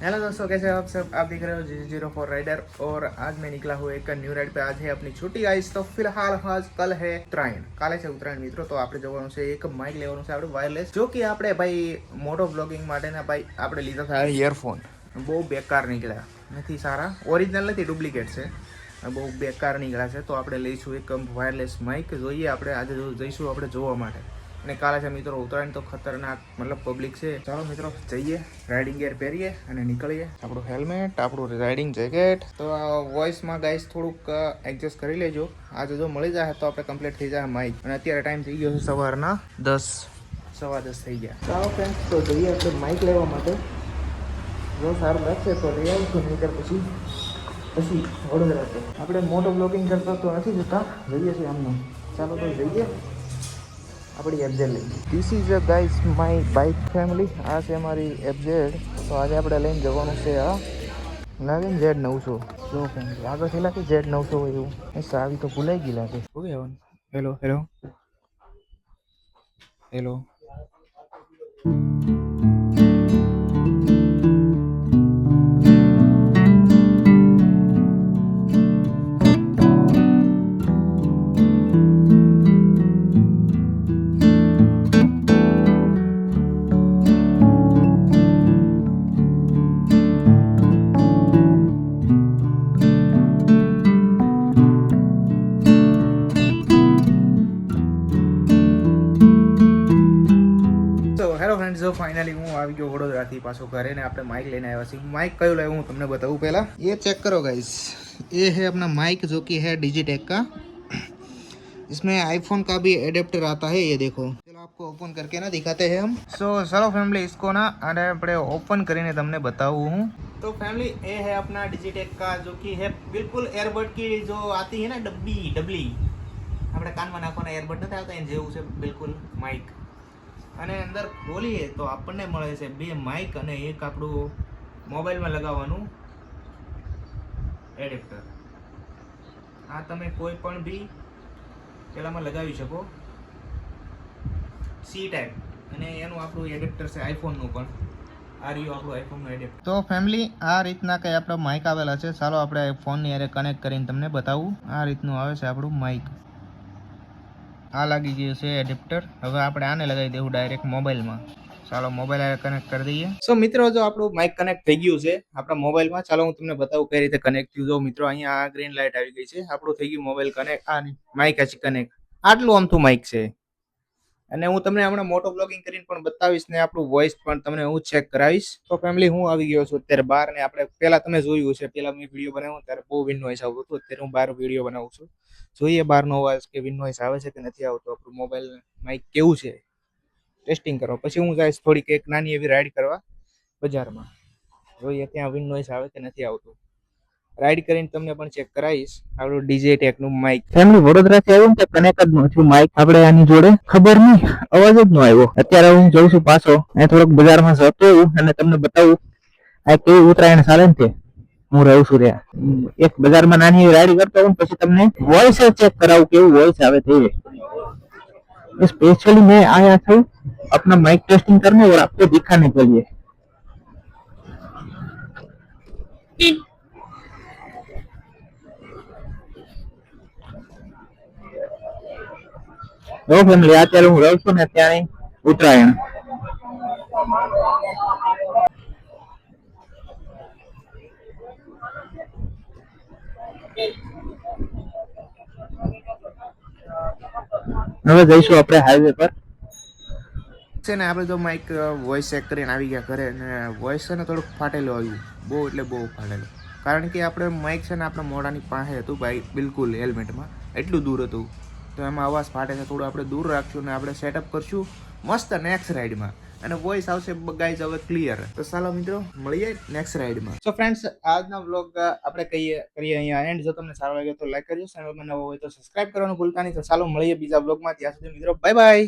Hello दोस्तों कैसे हैं आप सब आप दिख रहे हो जी जीरो फोर राइडर और आज मैं निकला हूँ एक न्यू राइड पे आज है अपनी છૂટી આઈસ તો ફિલહાલ આજ કલ હે ઉત્તરાયણ કાલે છે ઉત્તરાયણ મિત્રો તો આપણે જવાનું છે એક માઇક લેવાનું છે આપણે વાયરલેસ જો કે આપણે ભાઈ મોટો બ્લોગિંગ માટેના ભાઈ આપણે લીધા હતા ઇયરફોન બહુ બેકાર નીકળ્યા નથી સારા ઓરિજિનલ નથી ડુપ્લિકેટ છે બહુ બેકાર નીકળ્યા છે તો આપણે લઈશું એક વાયરલેસ માઇક જોઈએ આપણે આજે જો- જઈશું આપણે જોવા માટે અને કાલે છે મિત્રો ઉત્તરાયણ તો ખતરનાક, મતલબ પબ્લિક છે. ચાલો મિત્રો, જઈએ રાઇડિંગ ગેર પહેરીએ અને નીકળીએ. આપણું હેલ્મેટ આપણું રાઇડિંગ જેકેટ તો વોઇસમાં ગાઈસ થોડુંક એડજસ્ટ કરી લેજો. આજે જો મળી જાય તો આપણે કમ્પ્લીટ થઈ જાય માઇક અને અત્યારે ટાઈમ થઈ ગયો છે સવારના દસ, સવા દસ થઈ ગયા. ચાલો ફ્રેન્ડ તો જઈએ આપણે માઇક લેવા માટે. જો સારું લાગશે તો લઈ આવીશું, નહીં પછી પછી વડોદરા આપણે મોટો બ્લોગિંગ કરતા તો નથી જતા. જઈએ છીએ અમને ચાલો તો જઈએ. આપણી એફઝેડ લઈ. This is a guys my bike family આ છે મારી એફઝેડ તો આજે આપણે લઈને જવાનું છે આ લાગે ને ઝેડ નવસો. જો ફેમિલી થયેલા કે ઝેડ નવસો હોય એવું. એ સાવી તો ભૂલાઈ ગયેલા છે. ઓકે હેલો હેલો હેલો જો ફાઇનલી હું આવી ગયો વડોદરાથી પાછો ઘરે ને આપણે માઇક લઈને આવ્યા છીએ માઇક કયું લાવ્યું હું તમને બતાવું પહેલા ये चेक करो गाइस ये है अपना माइक जो कि है डिजिटेक का इसमें आईफोन का भी एडेप्टर आता है ये देखो चलो आपको ओपन करके ना दिखाते हैं हम सो चलो फैमिली इसको ना અને આપણે ઓપન કરીને તમને બતાવું હું तो फैमिली ये है अपना डिजिटेक का जो कि है बिल्कुल एयरबड की जो आती है ना डब्बी डबली આપણે કાનમાં નાખવાના એરબડ નથી આવતા એને જેવું છે બિલકુલ માઇક અને અંદર ખોલીએ તો આપણને મળે છે બે માઇક અને એક આપણું મોબાઈલમાં લગાવવાનું એડેપ્ટર આ તમે કોઈ પણ બી પેલામાં લગાવી શકો. સી ટાઈપ અને એનું આપણું એડેપ્ટર છે આઈફોનનું પણ. આ રહ્યું આપણું આઈફોનનું તો ફેમિલી આ રીતના કંઈ આપણા માઇક આવેલા છે? ચાલો આપણે ફોનની અરે કનેક્ટ કરીને તમને બતાવું. આ રીતનું આવે છે આપણું માઇક આ લાગી ગયું છે એડેપ્ટર હવે આપણે આને લગાવી દેવું ડાયરેક્ટ મોબાઈલમાં ચાલો મોબાઈલ આ કનેક્ટ કરી દઈએ. સો મિત્રો, જો આપણું માઇક કનેક્ટ થઈ ગયું છે, આપણા મોબાઈલમાં ચાલો હું તમને બતાવું કઈ રીતે કનેક્ટ થયું. જો મિત્રો, અહીંયા આ ગ્રીન લાઇટ આવી ગઈ છે, આપણું થઈ ગયું મોબાઈલ કનેક્ટ આ માઇક હજી કનેક્ટ આટલું આમથું માઇક છે. અને હું તમને હમણાં મોટો બ્લોગિંગ કરીને પણ બતાવીશ ને આપણું વોઇસ પણ તમને હું ચેક કરાવીશ. તો ફેમિલી હું આવી ગયો છું અત્યારે બહાર ને આપણે પહેલા તમે જોયું છે પહેલા મેં વીડિયો બનાવ્યો, ત્યારે બહુ વિન નોઈસ આવતું હતું. અત્યારે હું બહાર વીડિયો બનાવું છું. જોઈએ બહારનો અવાજ કે વિન નોઈસ આવે છે કે નથી આવતો. આપણું મોબાઈલ માઇક કેવું છે? ટેસ્ટિંગ કરો. પછી હું જઈશ થોડીક એક નાની એવી રાઈડ કરવા બજારમાં. જોઈએ ત્યાં વિન નોઇસ આવે કે નથી આવતું. રાઈડ કરીને તમને પણ ચેક કરાવીશ આપણું ડીજે ટેકનું માઇક ફેમિલી વડોદરાથી આવ્યું ને કનેક્ટ જ ન થયું માઇક આપણે આની જોડે ખબર નહીં અવાજ જ ન આવ્યો અત્યારે હું જઉં છું પાછો અહીંયા થોડોક બજારમાં જતો એવું અને તમને બતાવું આ કેવી ઉત્તરાયણ ચાલે ને તે હું રહું છું ત્યાં એક બજારમાં નાની એવી રાઈડ કરતો હોઉં ને પછી તમને વોઇસ ચેક કરાવું કેવું વોઇસ આવે તે स्पेशली मैं आया था अपना माइक टेस्टिंग करने और आपको दिखाने के लिए જો ફેમિલી અત્યારે હું રહું છું ને ત્યાં ઉત્તરાયણ. હવે જઈશું આપણે હાઈવે પર. છે ને, આપણે તો માઇક વોઇસ ચેક કરીને આવી ગયા ઘરે અને વોઇસ છે ને થોડુંક ફાટેલું આવ્યું. બહુ, એટલે બહુ ફાટેલું. કારણ કે આપણે માઇક છે ને આપણા મોઢાની પાસે હતું ભાઈ, બિલકુલ હેલ્મેટમાં એટલું દૂર હતું. તો એમાં અવાજ ફાટે છે, થોડું આપણે દૂર રાખશું ને આપણે સેટઅપ કરશું મસ્ત નેક્સ્ટ રાઈડમાં અને વોઇસ આવશે ગાઈઝ હવે ક્લિયર તો ચાલો મિત્રો, મળીએ નેક્સ્ટ રાઈડમાં સો ફ્રેન્ડ્સ આજના વ્લોગ આપણે કહીએ, કરીએ અહીંયા એન્ડ જો તમને સારો લાગે તો લાઈક કરજો. ચેનલમાં નવો હોય તો સબસ્ક્રાઈબ કરવાનું ભૂલતા નહીં. તો ચાલો મળીએ બીજા વ્લોગમાં ત્યાં સુધી મિત્રો બાય બાય